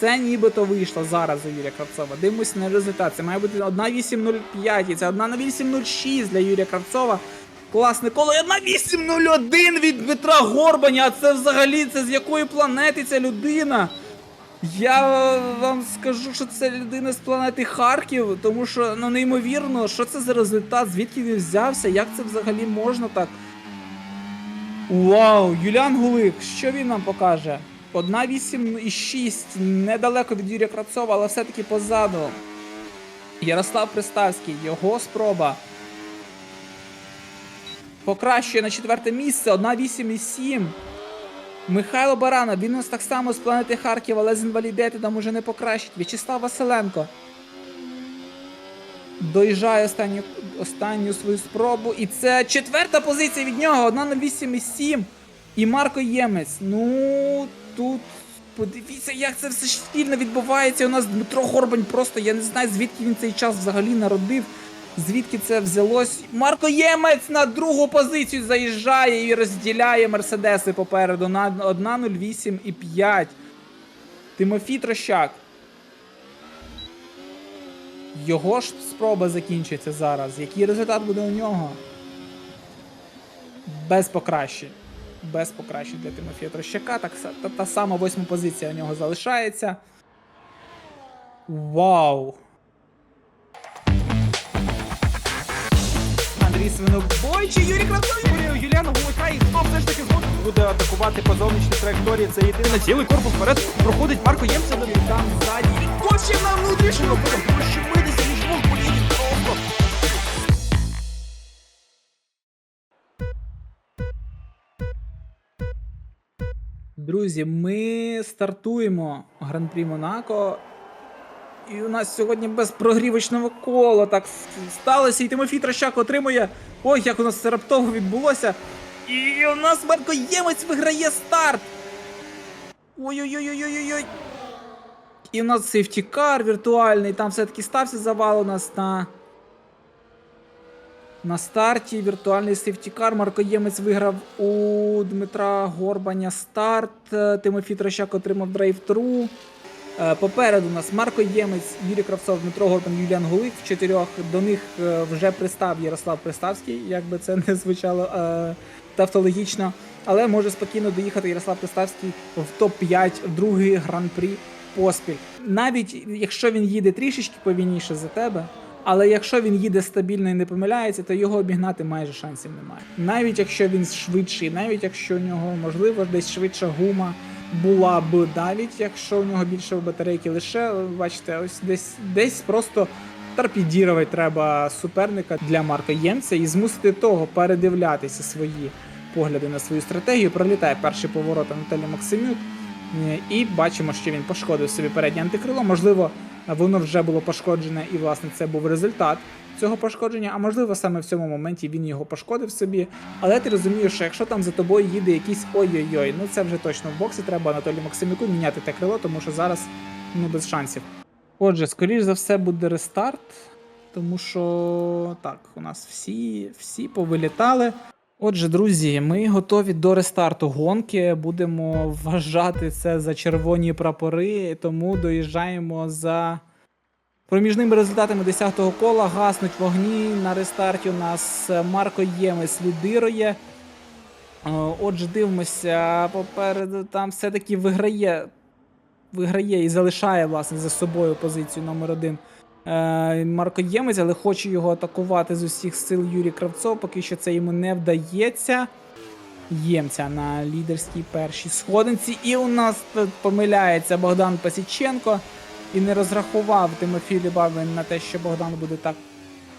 Все нібито вийшло зараз у Юрія Кравцова. Дивимося на результат. Це має бути 1.8.05, і це 1.8.06 для Юрія Кравцова. Класне коло і 1.8.01 від Дмитра Горбаня. А це взагалі це з якої планети ця людина? Я вам скажу, що це людина з планети Харків, тому що ну неймовірно, що це за результат, звідки він взявся, як це взагалі можна так. Вау, Юліан Гулик, що він нам покаже? 1.8.6, недалеко від Юрія Кравцова, але все-таки позаду. Ярослав Приставський, його спроба. Покращує на четверте місце, 1.8.7. Михайло Баранов, він у нас так само з планети Харків, але з інвалідитетом уже не покращить. В'ячеслав Василенко. Доїжджає останню, останню свою спробу. І це четверта позиція від нього, 1.08.7. І Марко Ємець. Ну, тут подивіться, як це все спільно відбувається. У нас Дмитро Горбань просто, я не знаю, звідки він цей час взагалі народив. Звідки це взялось? Марко Ємець на другу позицію заїжджає і розділяє Мерседеси попереду на 1.08 і 5. Тимофій Трощак. Його ж спроба закінчиться зараз. Який результат буде у нього? Без покращень. Без покращень для Тимофія Трощака. Так, та, та сама восьма позиція у нього залишається. Вау! Андрій Свинобой чи Юрій Кравцов? Юрію Юліану Гулика і хто все ж таки згодом буде атакувати по зовнішній траєкторії. Це єдине цілий корпус вперед проходить Марко Ємця. Там ззаді. Відкочив на внутрішньому Друзі, ми стартуємо Гран-прі Монако. І у нас сьогодні без прогрівочного кола так сталося. І Тимофій Трощак отримує. Ой, як у нас це раптово відбулося. І у нас Марко Ємець виграє старт. Ой-ой-ой-ой-ой-ой. І у нас сейфтікар віртуальний. Там все-таки стався завал у нас на. На старті віртуальний сейфтікар. Марко Ємець виграв у Дмитра Горбаня старт. Е, Тимофій Трощак отримав драйв-тру. Е, Попереду у нас Марко Ємець, Юрій Кравцов, Дмитро Горбан, Юліан Гулик в чотирьох. До них е, вже пристав Ярослав Приставський, як би це не звучало тавтологічно. Але може спокійно доїхати Ярослав Приставський в топ-5 другий гран-прі поспіль. Навіть якщо він їде трішечки повільніше за тебе, але якщо він їде стабільно і не помиляється, то його обігнати майже шансів немає. Навіть якщо він швидший, навіть якщо у нього можливо десь швидша гума була б навіть, якщо у нього більше батарейки, лише бачите, ось десь десь просто торпедірувати треба суперника для Марка Ємця і змусити того передивлятися свої погляди на свою стратегію. Пролітає перший поворот Анатолій Максимюк. Е, І бачимо, що він пошкодив собі переднє антикрило. Можливо, воно вже було пошкоджене, і власне це був результат цього пошкодження. А можливо, саме в цьому моменті він його пошкодив собі. Але ти розумієш, що якщо там за тобою їде якийсь ой-ой-ой, ну це вже точно в боксі треба Анатолію Максимюку міняти те крило, тому що зараз ну без шансів. Отже, скоріш за все буде рестарт, тому що так, у нас всі, всі повилітали. Отже, друзі, ми готові до рестарту гонки. Будемо вважати це за червоні прапори, тому доїжджаємо за проміжними результатами 10-го кола. Гаснуть вогні. На рестарті у нас Марко Ємець лідирує. Е, Отже, дивимося, попереду там все-таки виграє, виграє і залишає власне за собою позицію номер один. Е, Марко Ємець, але хоче його атакувати з усіх сил Юрій Кравцов. Поки що це йому не вдається. Ємця на лідерській першій сходинці. І у нас тут помиляється Богдан Пасіченко. І не розрахував Тимофій Любавин на те, що Богдан буде так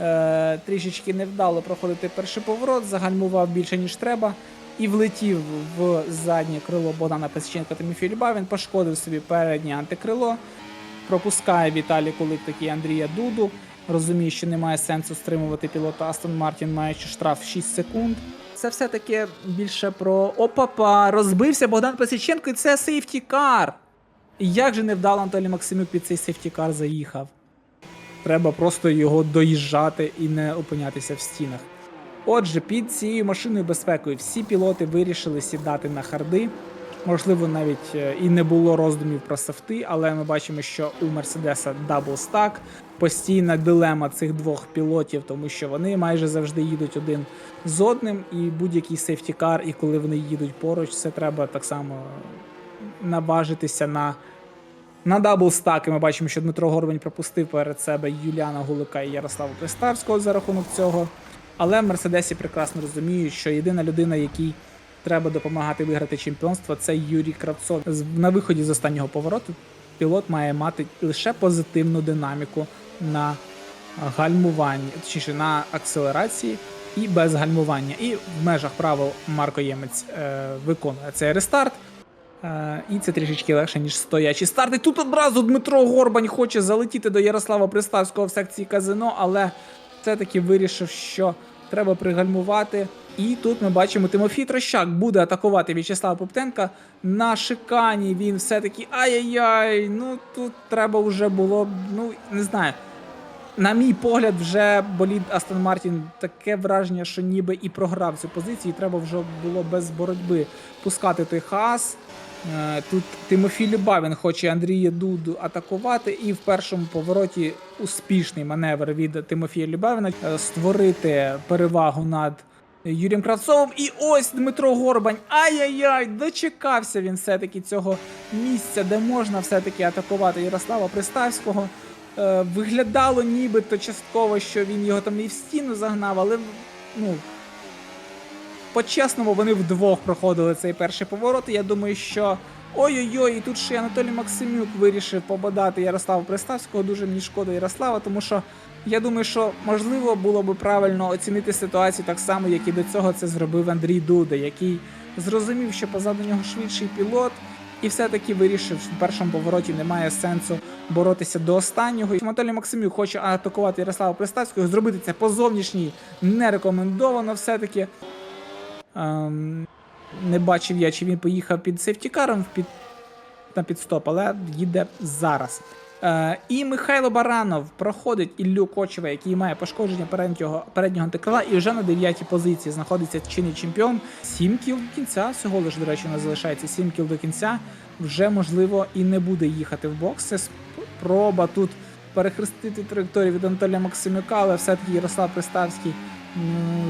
е, трішечки невдало проходити перший поворот, загальмував більше, ніж треба. І влетів в заднє крило Богдана Пасіченка Тимофій Любавин, пошкодив собі переднє антикрило. Пропускає Віталій Кулик такий Андрія Дуду. Розуміє, що немає сенсу стримувати пілота Астон Мартін, маючи штраф 6 секунд. Це все таки більше про опапа. Розбився Богдан Пасіченко, і це сейфтікар. І як же невдало Анатолій Максимюк під цей сейфтікар заїхав. Треба просто його доїжджати і не опинятися в стінах. Отже, під цією машиною безпекою всі пілоти вирішили сідати на харди. Можливо, навіть е, і не було роздумів про сафти, але ми бачимо, що у Мерседеса даблстак. Постійна дилема цих двох пілотів, тому що вони майже завжди їдуть один з одним, і будь-який сейфтікар, і коли вони їдуть поруч, це треба так само наважитися на, на даблстак. І ми бачимо, що Дмитро Горбань пропустив перед себе Юліана Гулика і Ярослава Приставського за рахунок цього. Але в Мерседесі прекрасно розуміють, що єдина людина, якій треба допомагати виграти чемпіонство, це Юрій Кравцов. На виході з останнього повороту пілот має мати лише позитивну динаміку на гальмуванні, точніше на акселерації і без гальмування. І в межах правил Марко Ємець е, виконує цей рестарт. Е, і це трішечки легше, ніж стоячий старт. І тут одразу Дмитро Горбань хоче залетіти до Ярослава Приставського в секції казино, але все-таки вирішив, що треба пригальмувати. І тут ми бачимо, Тимофій Трощак буде атакувати В'ячеслава Поптенка. На шикані він все-таки ай-яй-яй. Ну тут треба вже було, ну не знаю. На мій погляд, вже болід Астон Мартін таке враження, що ніби і програв цю позицію, і треба вже було без боротьби пускати той хас. Е, Тут Тимофій Любавін хоче Андрія Дуду атакувати, і в першому повороті успішний маневр від Тимофія Любавіна е, створити перевагу над Юрієм Кравцовим. І ось Дмитро Горбань. Ай-яй-яй, дочекався він все-таки цього місця, де можна все-таки атакувати Ярослава Приставського. Е, Виглядало нібито частково, що він його там і в стіну загнав, але ну, по-чесному, вони вдвох проходили цей перший поворот. І я думаю, що ой-ой-ой, і тут ще Анатолій Максимюк вирішив пободати Ярослава Приставського. Дуже мені шкода Ярослава, тому що я думаю, що можливо було би правильно оцінити ситуацію так само, як і до цього це зробив Андрій Дуда, який зрозумів, що позаду нього швидший пілот. І все-таки вирішив, що в першому повороті немає сенсу боротися до останнього. І Анатолій Максимюк хоче атакувати Ярослава Приставського. Зробити це по зовнішній не рекомендовано все-таки. Ем, не бачив я, чи він поїхав під сефтікаром під, на підстоп, але їде зараз. Е, і Михайло Баранов проходить Іллю Кочева, який має пошкодження переднього, переднього антикрила, і вже на 9-й позиції знаходиться чинний чемпіон. Сім кіл до кінця, всього лиш, до речі, у нас залишається 7 кіл до кінця. Вже можливо і не буде їхати в бокс. Це спроба тут перехрестити траєкторію від Анатолія Максимюка, але все-таки Ярослав Приставський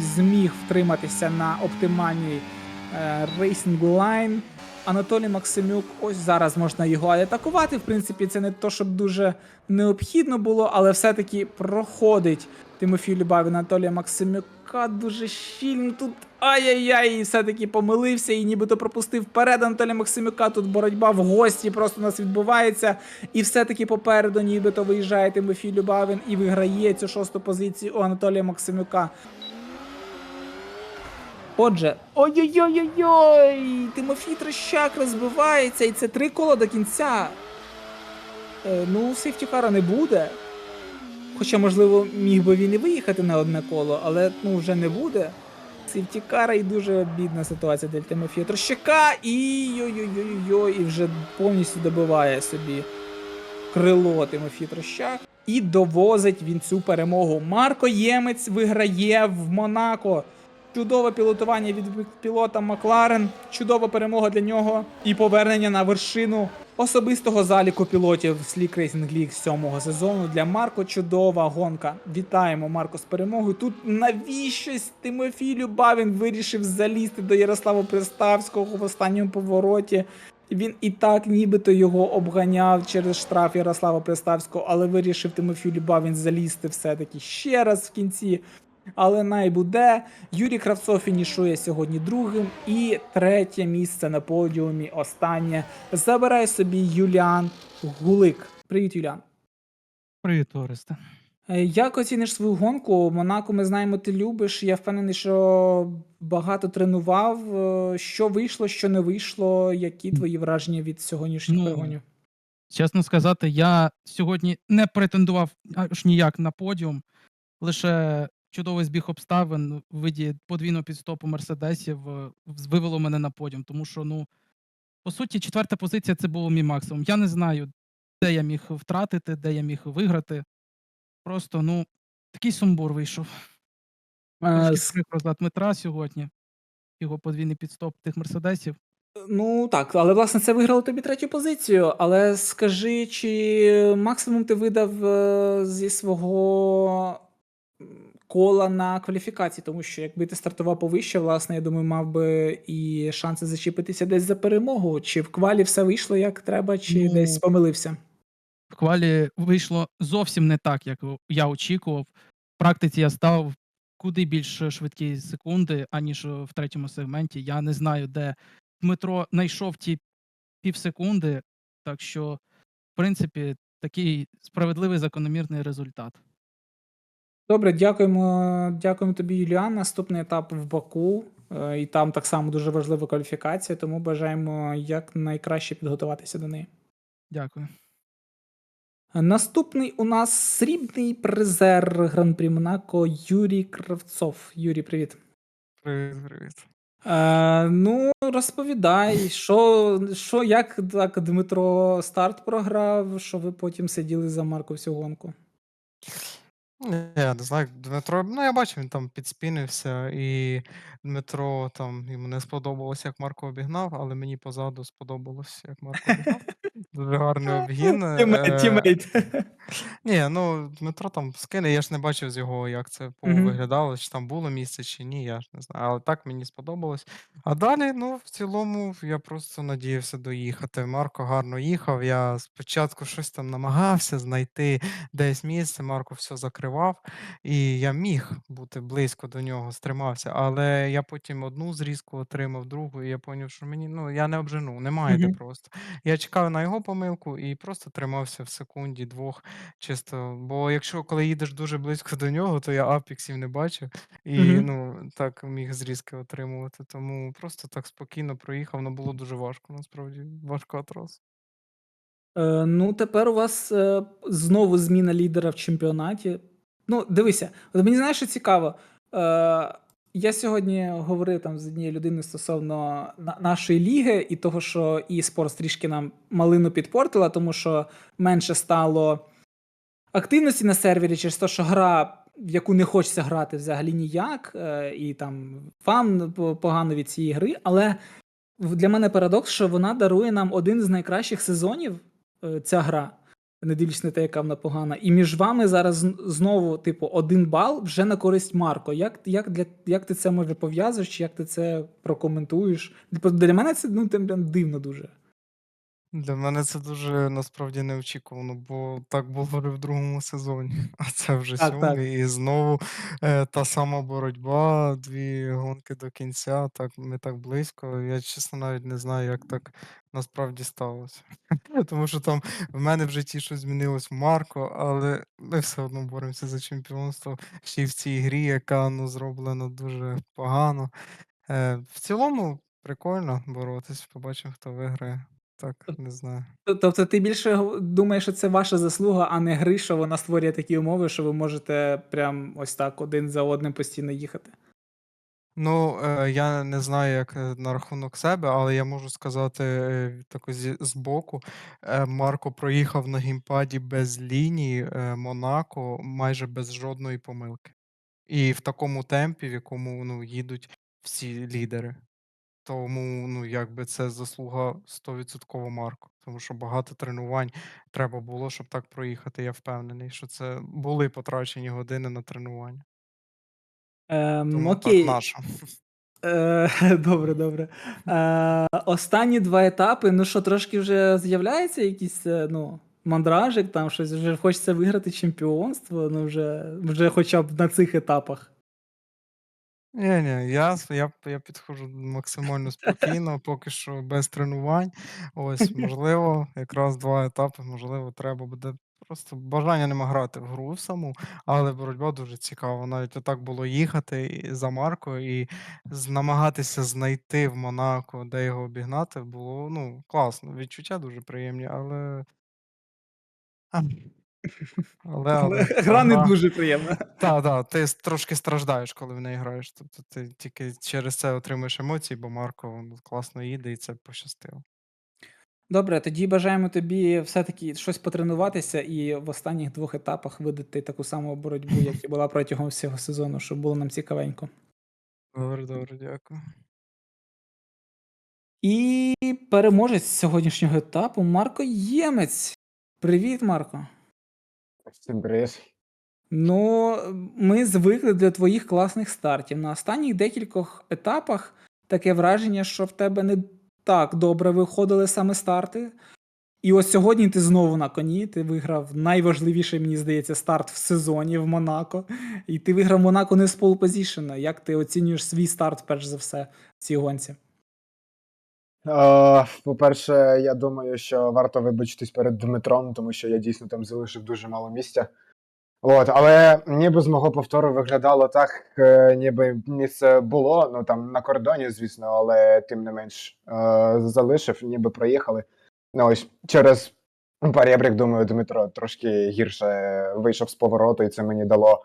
зміг втриматися на оптимальній Racing Line. Анатолій Максимюк, ось зараз можна його атакувати. В принципі, це не то, щоб дуже необхідно було, але все-таки проходить Тимофій Любав Анатолія Максимюка дуже щільно. Тут ай-яй-яй, і все-таки помилився і нібито пропустив вперед Анатолія Максимюка. Тут боротьба в гості просто у нас відбувається. І все-таки попереду нібито виїжджає Тимофій Любавін і виграє цю шосту позицію у Анатолія Максимюка. Отже, ой-ой-ой-ой-ой! Тимофій Трещак розбивається, і це три кола до кінця. Е, ну, сейфтікара не буде. Хоча, можливо, міг би він і виїхати на одне коло, але ну, вже не буде. Сейфтікара і дуже бідна ситуація для Тимофія Трощака. І ой-ой-ой-ой, і вже повністю добиває собі крило Тимофій Трощак. І довозить він цю перемогу. Марко Ємець виграє в Монако. Чудове пілотування від пілота Макларен, чудова перемога для нього і повернення на вершину особистого заліку пілотів Sleek Racing League сьомого сезону. Для Марко чудова гонка. Вітаємо Марко з перемогою. Тут навіщось Тимофій Любавін вирішив залізти до Ярослава Приставського в останньому повороті. Він і так нібито його обганяв через штраф Ярослава Приставського, але вирішив Тимофій Любавін залізти все-таки ще раз в кінці. Але най буде. Юрій Кравцов фінішує сьогодні другим. І третє місце на подіумі. Останнє забирає собі Юліан Гулик. Привіт, Юліан. Привіт, Оресте. Як оціниш свою гонку? Монако, ми знаємо, ти любиш. Я впевнений, що багато тренував. Е, Що вийшло, що не вийшло. Які твої враження від сьогоднішніх Ну, перегонів? Чесно сказати, я сьогодні не претендував аж ніяк на подіум, лише чудовий збіг обставин в виді подвійного підстопу мерседесів е, вивело мене на подіум. Тому що, ну, по суті, четверта позиція це було мій максимум. Я не знаю, де я міг втратити, де я міг виграти. Просто, ну, такий сумбур вийшов. Е, за Дмитра сьогодні, його подвійний підстоп тих мерседесів. Ну так, але власне це виграло тобі третю позицію. Але скажи, чи максимум ти видав е, зі свого кола на кваліфікації, тому що якби ти стартував повище, власне, я думаю, мав би і шанси зачепитися десь за перемогу. Чи в квалі все вийшло як треба, чи Ну, десь помилився? В квалі вийшло зовсім не так, як я очікував. В практиці я став куди більш швидкі секунди, аніж в третьому сегменті. Я не знаю, де Дмитро знайшов ті півсекунди, так що, в принципі, такий справедливий закономірний результат. Добре, дякуємо, дякуємо тобі, Юліан. Наступний етап в Баку. е, І там так само дуже важлива кваліфікація, тому бажаємо якнайкраще підготуватися до неї. Дякую. Наступний у нас срібний призер Гран-прі Монако Юрій Кравцов. Юрій, привіт. Привіт, привіт. Е, ну, розповідай, що, що як так Дмитро старт програв, що ви потім сиділи за Марко всю гонку. Ні, Я не знаю, Дмитро, ну я бачив, він там підспінився, і Дмитро там йому не сподобалось, як Марко обігнав, але мені позаду сподобалось, як Марко обігнав. Дуже гарний обгін. Тімейт, е, тімейт. Ні, ну Дмитро там скине, я ж не бачив з його, як це Мгм. виглядало, чи там було місце, чи ні, я ж не знаю. Але так мені сподобалось. А далі, ну, в цілому, я просто надіявся доїхати. Марко гарно їхав. Я спочатку щось там намагався знайти десь місце, Марко все закривав, і я міг бути близько до нього, стримався. Але я потім одну зрізку отримав, другу, і я зрозумів, що мені ну, я не обжену, немає де Мгм. просто. Я чекав на його помилку і просто тримався в секунді, двох. Чисто, бо якщо коли їдеш дуже близько до нього, то я апіксів не бачив і Мгм. ну так міг зрізки отримувати. Тому просто так спокійно проїхав. Ну було дуже важко, насправді важко отрас. Е, ну, тепер у вас е, знову зміна лідера в чемпіонаті. Ну, дивися, от мені знаєш, що цікаво. Е, я сьогодні говорив там з однією людиною стосовно на- нашої ліги і того, що e-спорт трішки нам малину підпортила, тому що менше стало активності на сервері через те, що гра, в яку не хочеться грати взагалі ніяк, е, і там фан по- погано від цієї гри. Але для мене парадокс, що вона дарує нам один з найкращих сезонів, е, ця гра, не дивлячись на те, яка вона погана. І між вами зараз знову, типу, один бал вже на користь Марко. Як, як, для, як ти це може пов'язуєш, як ти це прокоментуєш? Для мене це ну, дивно дуже. Для мене це дуже насправді неочікувано, бо так було вже в другому сезоні, а це вже Так, так. сьомий, і знову е, та сама боротьба, дві гонки до кінця, так ми так близько. Я чесно навіть не знаю, як так насправді сталося. Тому що там в мене в житті щось змінилось в Марко, але ми все одно боремося за чемпіонство ще й в цій грі, яка ну, зроблена дуже погано. Е, в цілому прикольно боротись, побачимо, хто виграє. Так, не знаю. Т- Тобто ти більше гов- думаєш, що це ваша заслуга, а не гри, що вона створює такі умови, що ви можете прям ось так один за одним постійно їхати. Ну, е, я не знаю, як е, на рахунок себе, але я можу сказати е, тако зі збоку. Е, Марко проїхав на геймпаді без лінії е, Монако майже без жодної помилки. І в такому темпі, в якому ну, їдуть всі лідери. Тому, ну, якби це заслуга 100% Марко. Тому що багато тренувань треба було, щоб так проїхати. Я впевнений, що це були потрачені години на тренування. Ем, Тому так окей. наша. Е, добре, добре. Е, останні два етапи. Ну що, трошки вже з'являється якийсь е, ну, мандражик, там щось вже хочеться виграти чемпіонство, ну вже, вже хоча б на цих етапах. Ні, ні, я, с- я, я підходжу максимально спокійно, поки що без тренувань. Ось, можливо, якраз два етапи, можливо, треба буде. Просто бажання нема грати в гру саму, але боротьба дуже цікава. Навіть отак було їхати і за Марко і з- намагатися знайти в Монако, де його обігнати, було ну, класно. Відчуття дуже приємні, але. а, Але, але Гра не дуже приємна. Так, так, ти с- трошки страждаєш, коли в неї граєш. Тобто ти тільки через це отримуєш емоції, бо Марко ну, класно їде і це пощастило. Добре, тоді бажаємо тобі все-таки щось потренуватися і в останніх двох етапах видати таку саму боротьбу, як і була протягом всього сезону, щоб було нам цікавенько. Добре, добре, дякую. І переможець сьогоднішнього етапу Марко Ємець. Привіт, Марко. Всім. Ну, ми звикли до твоїх класних стартів. На останніх декількох етапах таке враження, що в тебе не так добре виходили саме старти. І ось сьогодні ти знову на коні. Ти виграв найважливіший, мені здається, старт в сезоні в Монако. І ти виграв Монако не з полпозішена. Як ти оцінюєш свій старт, перш за все, в цій гонці? Е, По-перше, я думаю, що варто вибачитись перед Дмитром, тому що я дійсно там залишив дуже мало місця. От, але ніби з мого повтору виглядало так, е, ніби місце було, ну там на кордоні, звісно, але тим не менш е, залишив, ніби проїхали. Ну ось через перебрік, думаю, Дмитро трошки гірше вийшов з повороту, і це мені дало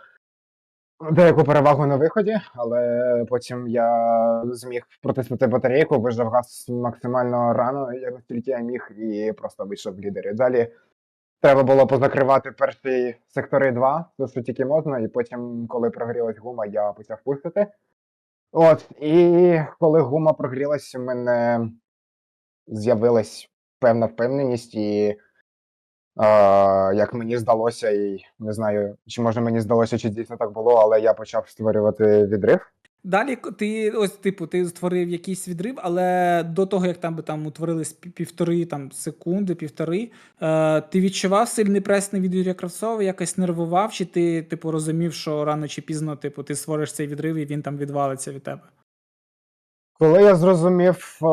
деяку перевагу на виході, але потім я зміг протиснути батарейку, вижав газ максимально рано, я наскільки я міг, і просто вийшов в лідері. Далі треба було позакривати перші сектори 2, все, що тільки можна, і потім, коли прогрілась гума, я почав пустити. От, і коли гума прогрілась, у мене з'явилась певна впевненість, і як мені здалося, і не знаю, чи може мені здалося, чи дійсно так було, але я почав створювати відрив. Далі ти ось, типу, ти створив якийсь відрив, але до того, як там би там утворились півтори там, секунди, півтори, е, ти відчував сильний пресний від Юрія Кравцова, якось нервував, чи ти, типу, розумів, що рано чи пізно, типу, ти створиш цей відрив і він там відвалиться від тебе? Коли я зрозумів, е,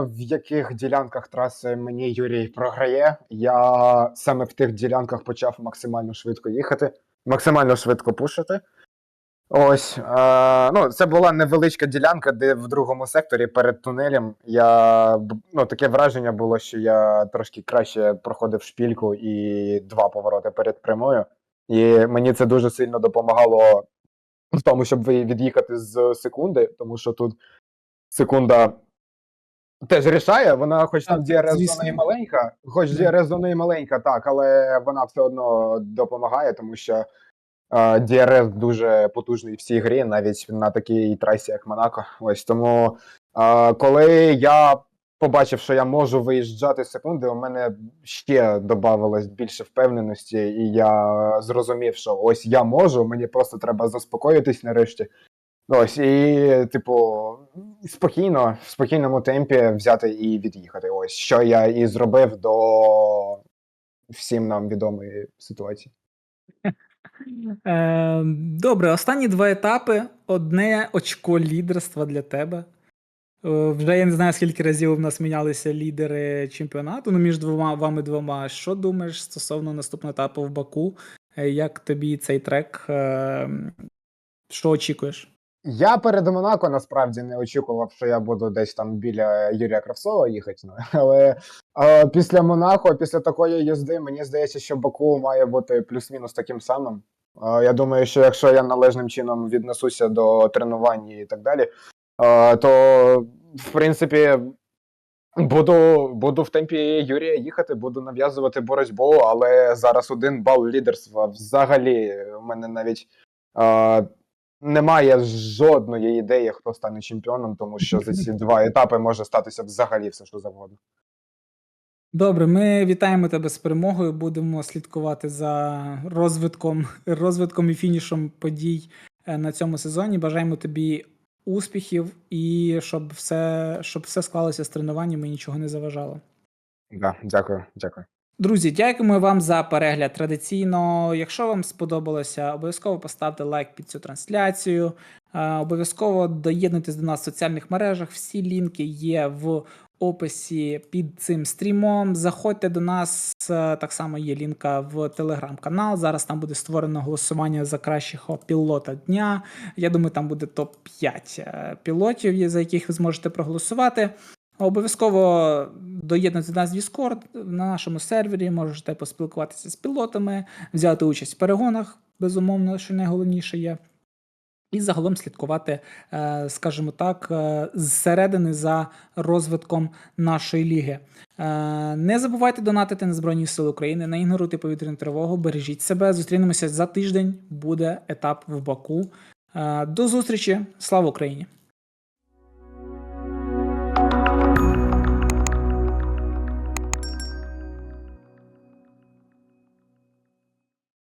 в яких ділянках траси мені Юрій програє, я саме в тих ділянках почав максимально швидко їхати, максимально швидко пушити. Ось, е, ну, це була невеличка ділянка, де в другому секторі перед тунелем я ну, таке враження було, що я трошки краще проходив шпільку і два повороти перед прямою. І мені це дуже сильно допомагало в тому, щоб від'їхати з секунди, тому що тут секунда теж рішає, вона хоч там звісно. зона і маленька, хоч діарез зона і маленька, так, але вона все одно допомагає, тому що діарез дуже потужний в цій грі, навіть на такій трасі, як Монако. Ось тому, коли я побачив, що я можу виїжджати секунди, у мене ще додавалось більше впевненості, і я зрозумів, що ось я можу, мені просто треба заспокоїтись нарешті. Ось, і, типу, спокійно, в спокійному темпі взяти і від'їхати. Ось, що я і зробив до всім нам відомої ситуації. Е, добре, останні два етапи. Одне очко лідерства для тебе. Е, вже я не знаю, скільки разів у нас мінялися лідери чемпіонату, ну між двома вами двома. Що думаєш стосовно наступного етапу в Баку? Е, Як тобі цей трек? Що очікуєш? Я перед Монако насправді не очікував, що я буду десь там біля Юрія Кравцова їхати. Ну, але е, після Монако, після такої їзди, мені здається, що Баку має бути плюс-мінус таким самим. Е, я думаю, що якщо я належним чином віднесуся до тренувань і так далі, е, то в принципі. Буду, буду в темпі Юрія їхати, буду нав'язувати боротьбу, але зараз один бал лідерства. Взагалі, у мене навіть е, немає жодної ідеї, хто стане чемпіоном, тому що за ці два етапи може статися взагалі все, що завгодно. Добре, ми вітаємо тебе з перемогою. Будемо слідкувати за розвитком, розвитком і фінішом подій е, на цьому сезоні. Бажаємо тобі успіхів і щоб все, щоб все склалося з тренуванням і нічого не заважало. Да, дякую, дякую. Друзі, дякуємо вам за перегляд. Традиційно, якщо вам сподобалося, обов'язково поставте лайк під цю трансляцію. Е, Обов'язково доєднуйтесь до нас в соціальних мережах. Всі лінки є в описі під цим стрімом. Заходьте до нас. е, Так само є лінка в телеграм-канал. Зараз там буде створено голосування за кращого пілота дня. Я думаю, там буде топ-5 пілотів, за яких ви зможете проголосувати. Обов'язково доєднуйтесь до нас в Discord на нашому сервері, можете поспілкуватися з пілотами, взяти участь в перегонах, безумовно, що найголовніше є. І загалом слідкувати, е, скажімо так, е, зсередини за розвитком нашої ліги. Е, Не забувайте донатити на Збройні Сили України, не ігноруйте повітряну тривогу, бережіть себе. Зустрінемося за тиждень. Буде етап в Баку. До зустрічі! Слава Україні!